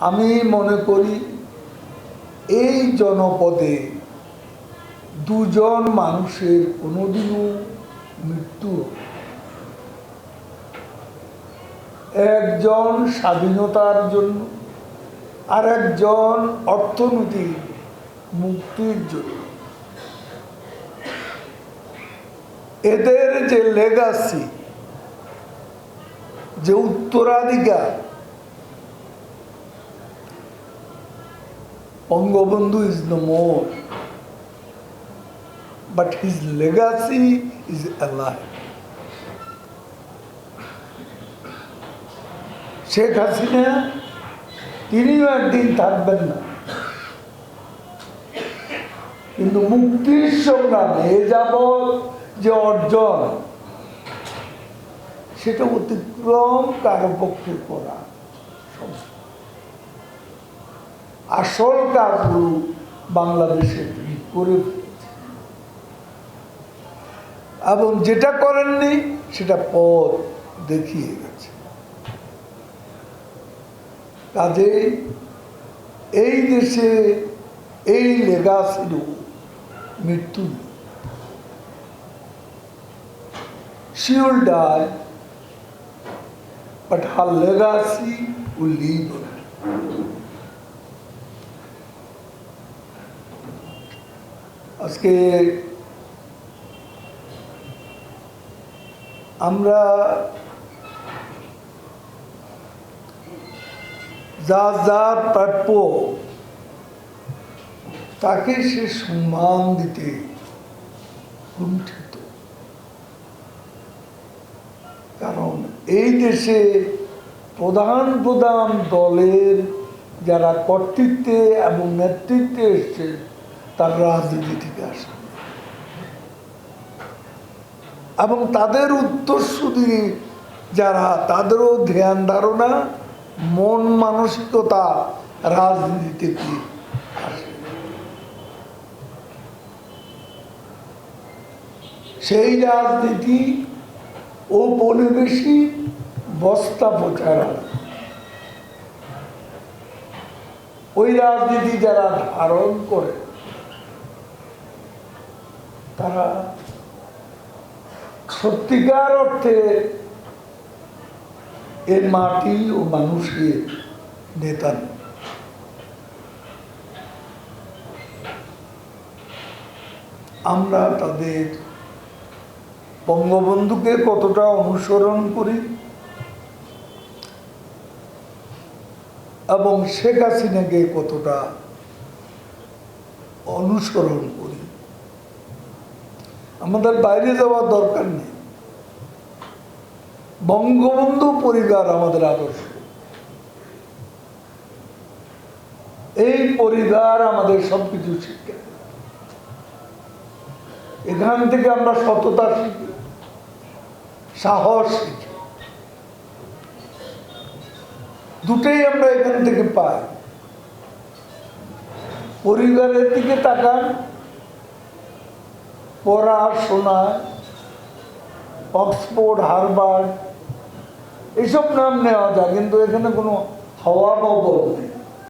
আমি মনে করি এই জনপদে দুজন মানুষের কোনোদিনও মৃত্যু একজন স্বাধীনতার জন্য আর একজন অর্থনৈতিক মুক্তির জন্য। এদের যে লেগাসি যে উত্তরাধিকার Bangabandhu is no more, but his legacy is alive. Sheikh Hasina তিনিও একদিন থাকবেন না কিন্তু মুক্তির সংগ্রামে এ যে অর্জন সেটা অতিক্রম কারও পক্ষে করা সম্ভব। আসল কাজগুলো বাংলাদেশে করে। এবং যেটা করেননি সেটা পথ দেখিয়ে গেছে কাজে এই দেশে এই লেগাসিরও মৃত্যু She will die, but her legacy. আজকে আমরা যা যার প্রাপ্য তাকে সে সম্মান দিতে কুণ্ঠিত। কারণ এই দেশে প্রধান প্রধান দলের যারা কর্তৃত্বে এবং নেতৃত্বে এসছে তার রাজনীতি থেকে আসে। এবং তাদের উত্তরসূরি যারা, তাদেরও ধ্যান ধারণা, মন মানসিকতা রাজনীতি থেকে আসে। সেই রাজনীতি ও পরিবেশী বস্তা প্রচার ওই রাজনীতি যারা ধারণ করে তারা সত্যিকার অর্থে এর মাটি ও মানুষের নেতা আমরা তাদের বঙ্গবন্ধুকে কতটা অনুসরণ করি এবং শেখ হাসিনাকে কতটা অনুসরণ করি আমাদের বাইরে যাওয়ার দরকার নেই। বঙ্গবন্ধু পরিবার আমাদের আদর্শ। এই পরিবার আমাদের সবকিছু শিক্ষা এখান থেকে আমরা সততা শিখি, সাহস শিখি। দুটোই আমরা এখান থেকে পাই। পরিবারের দিকে তাকান পড়াশোনা অক্সফোর্ড হারবার্ড এইসব নাম নেওয়া যায় কিন্তু এখানে কোনো হাওয়া বদল নেই।